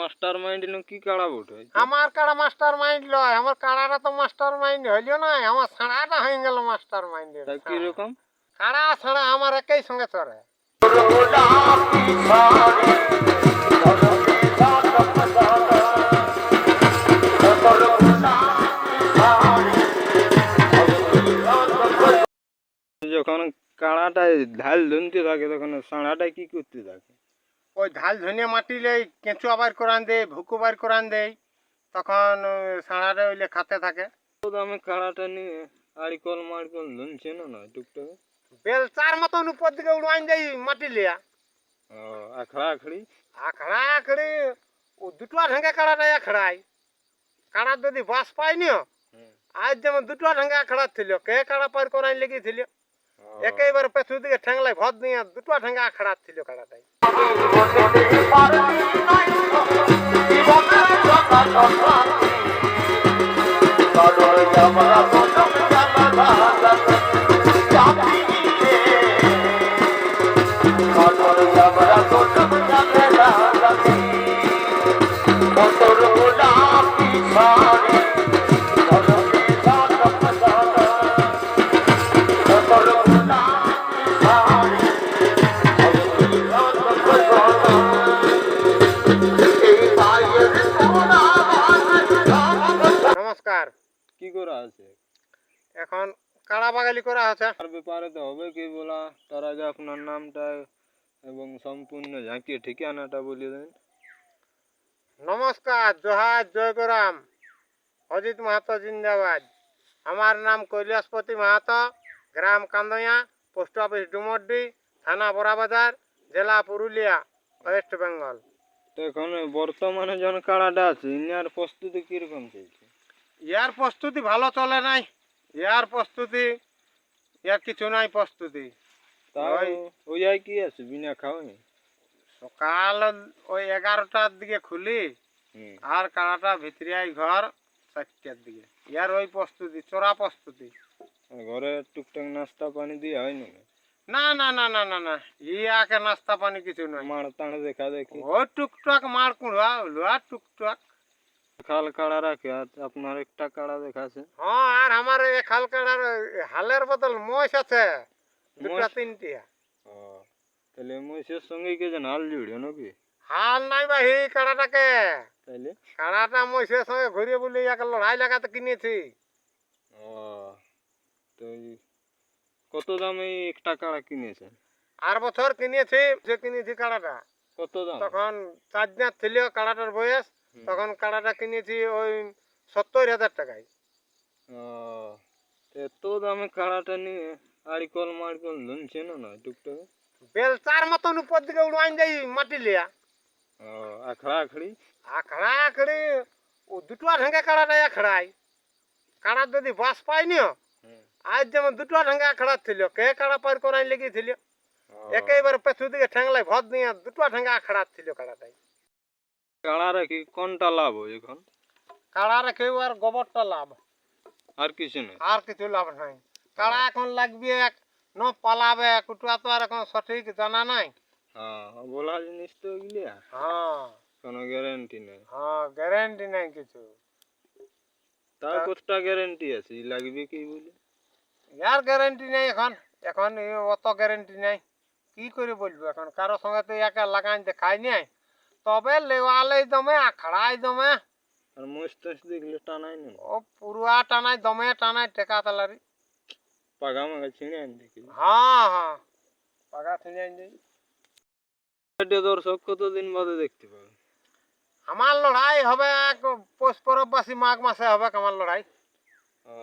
Master mind নু কি কাড়া বটে? আমার কাড়া মাস্টার মাইন্ড লয় আমার কাড়াটা তো মাস্টার মাইন্ড হইল না আমার ছাড়াটা হয়ে গেল মাস্টার মাইন্ডের তা কীরকম? কাড়া ছাড়া আমার একই সঙ্গে চলে। যখন কাড়াটা ঢাল ধুনতে থাকে তখন সাঁড়াটা কি করতে থাকে? ওই ঢাল ধনিয়া মাটিলে কেঁচুয়া বার করান দেয় ভুকু বার করান দেয় তখন সাড়াটা ওইলে খাতে থাকে। তো আমি কাড়াটা নিয়ে আড়িকল মাড়িকল ধুনছে না না টুকটাক? বেল চার মতন উপর দিকে উড়াইন দেয় মাটি লিয়া ও আখড়া আখড়ি? আখড়া আখড়ি ও দুটো ঢেঙ্গে কাড়াটা আখড়াই কাড়া যদি বাস পাইনি। আজ যেমন দুটো ঢেঙ্গে আখড়া ছিল কে কাড়া পার করাই লেগেছিল? একেবারে পেছু দিকে ঠেংলাই ভদ নিয়ে দুটো ঠেঙ্গে আখড়া ছিল কাড়াটাই নমস্কার এখন কাড়া বাগালি করা আছে আর ব্যাপারে তো হবে কি বলা? তার আগে আপনার নামটা এবং সম্পূর্ণ ঝাঁকিয়ে ঠিকানাটা বলে দেন। নমস্কার জোহার জয়গরাম অজিত মাহাতো জিন্দাবাদ। আমার নাম কৈলাসপতি মাহাতো গ্রাম কান্দয়া পোস্ট অফিস ডুমরডি থানা বড়াবাজার জেলা পুরুলিয়া ওয়েস্ট বেঙ্গল। তো এখন বর্তমানে যখন কাড়াটা আছে ইনার প্রস্তুতি কীরকম চলছে? ইয়ার প্রস্তুতি ভালো চলে নাই। ইয়ার প্রস্তুতি ইয়ার কিছু নাই প্রস্তুতি। তাও ওই। আর কি আছে বিনা খাওয়াই সকাল ওই এগারোটার দিকে খুলি আর কাড়াটা ভিতরিয়াই ঘর চারটার দিকে। ইয়ার ওই প্রস্তুতি চোরা প্রস্তুতি। ঘরে টুকটাক নাস্তা পানি দিয়ে হয় না? না না না না না না ইয়াকে নাস্তা পানি কিছু নয় মাড় তাড় দেখা দেখি। ও টুকটাক মার কুড়া লোয়া টুকটাক। খাল কাড়া রাখে আর আপনার একটা কাড়া দেখাছে। হ্যাঁ আর আমার এই খালকাড়ার হালের বদল মোষ আছে দুটা? তিনটিয়া তাহলে মহিষের সঙ্গে কে যেন হাল জুড়ে নাকি? হাল নাই বা এই কাড়াটাকে। তাইলে কাড়াটা মহিষের সঙ্গে ঘুরিয়ে বলে ইয়াকে লড়াই লাগাতে কিনেছি। ও তো কত দামে এই একটা কাড়া কিনেছেন আর বছর কিনেছি সে কিনেছি কাড়াটা। কত দাম? তখন চার দিন ছিল কাড়াটার বয়স। তখন কাড়াটা কিনেছি ওই সত্তর হাজার টাকায়। এত দামে কাড়াটা নিয়ে আড়িকল মাড়িকল ধুনছে না না টুকটাক? বেল চার মতন উপর দিকে উড়াইন দেয় মাটি লিয়া। ও আখড়া আখড়ি? আখড়া আখড়ি ও দুটো ঢেঙ্গে কাড়াটাই আখড়াই কাড়া যদি বাস পাইনি। আজ যেমন দুটো ঢেঙ্গে আখড়া ছিল কে কাড়া পার করাই লেগেছিল? একেবারে পেছু দিকে ঠেংলাই ভদ নিয়ে দুটো ঢেঙ্গে আখড়া ছিল কাড়াটাই। কাড়া রাখি কোনটা লাভ হয় এখন কাড়া রেখে আর গোবরটা লাভ আর কিছু নেই আর কিছু লাভ নাই কাড়া এখন লাগবে এক ন পালাবে কুটুয়া তো আর এখন সঠিক জানা নাই হ্যাঁ বলা জিনিস তো এগুলি হ্যাঁ কোনো গ্যারেন্টি নেই হ্যাঁ গ্যারেন্টি নাই কিছু তার কতটা গ্যারেন্টি আছে ই লাগবে কি বলে ইয়ার গ্যারেন্টি নেই এখন এখন এ অত গ্যারেন্টি নেই কি করে বলব এখন কারও সঙ্গে তো ইয়াকে লাগাই দেখাই নাই তবে লেওয়ালেই দমে আখড়াই দমে আর মোষ টোষ দেখলে টানাই না ও পুরুয়া টানাই দমে টানাই টেকা তালারি পাগা মাগা ছিঁড়ে আন দেখি হ্যাঁ হ্যাঁ পাগা থেকে যাই এটা দর্শক কতদিন বাদে দেখতে পাবে আমার লড়াই হবে এক পৌষ পরববাসী মাঘ মাসে হবে আমার লড়াই ও,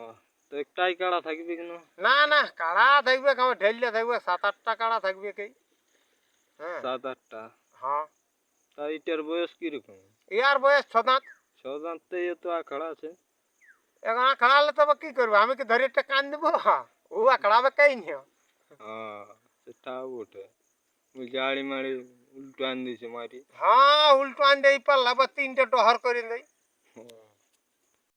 তো একটাই কাড়া থাকবে কেন না না কাড়া থাকবে আমার ঢেলিয়ে থাকবে সাত আটটা কাড়া থাকবে কি হ্যাঁ সাত আটটা হ্যাঁ তা এটার বয়স কীরকম? ইয়ার বয়স ছ দাঁত ছ দাঁতে এ তো আখড়া আছে। এখন আখড়ালে তবে কি করব? আমি কি ধরে একটা কান দেবো? ও আখড়াবে কে নিও? হ্যাঁ সেটাও বটে। গাড়ি মাড়ি উল্টো আন দিছে মারি। হ্যাঁ উল্টো আন দেই পারলা বা তিনটে ডহর করে দেই।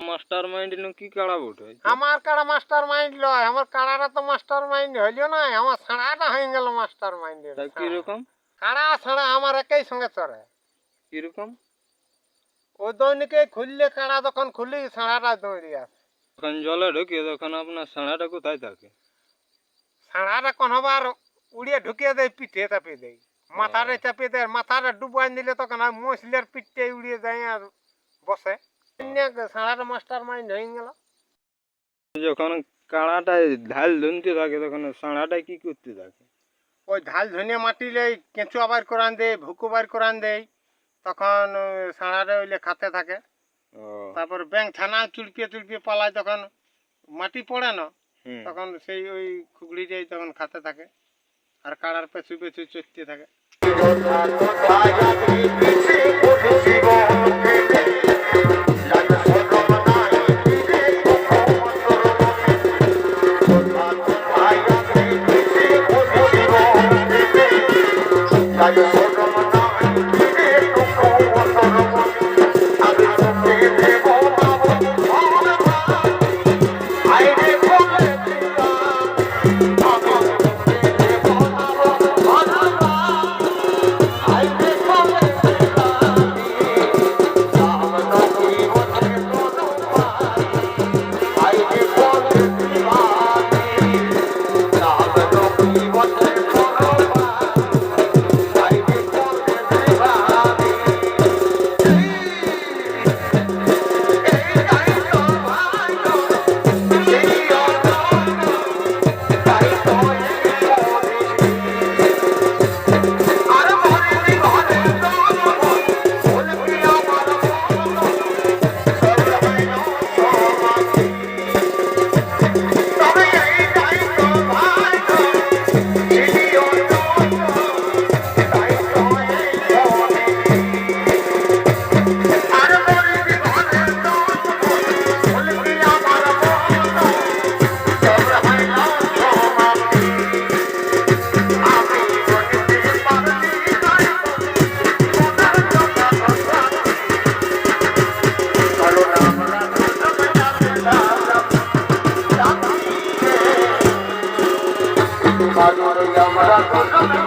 মাস্টার মাইন্ড নু কি কাড়া বটে? আমার কাড়া মাস্টার মাইন্ড লয় আমার কাড়াটা তো মাস্টার মাইন্ড হইল না আমার ছাড়াটা হয়ে গেল মাস্টার মাইন্ডের তা কীরকম? কাড়া ছাড়া আমার একই সঙ্গে চলে কীরকম? ওই দৈনিকে খুললে কাড়া যখন খুলি সাঁড়াটা দৌড়ি আসে। যখন জলে ঢুকিয়ে তখন আপনার সাঁড়াটা কোথায় থাকে? সাঁড়াটা কোন হবার উড়িয়ে ঢুকিয়ে দেয় পিঠে চাপিয়ে দেয়। মাথারে চাপিয়ে দেয় মাথারে ডুবাই নিলে তখন আর মশলের পিঠে উড়িয়ে যায় আর বসে। সাঁড়াটা মাস্টার মাইন্ড হয়ে গেল। যখন কাঁড়াটায় ঢাল ধুনতে থাকে তখন সাঁড়াটায় কি করতে থাকে? ওই ঢাল ধনিয়া মাটিলে কেঁচুয়া বার করান দেয় ভুকু বার করান দেয় তখন ওই সাঁড়াটা ওইলে খাতে থাকে। তারপর ব্যাংক থানা চুলপিয়ে চুলপিয়ে পালায় তখন মাটি পড়ে না তখন সেই ওই খুগড়ি খুগড়িটাই তখন খাতে থাকে আর কাড়ার পেছু পেছু চড়তে থাকে। আমি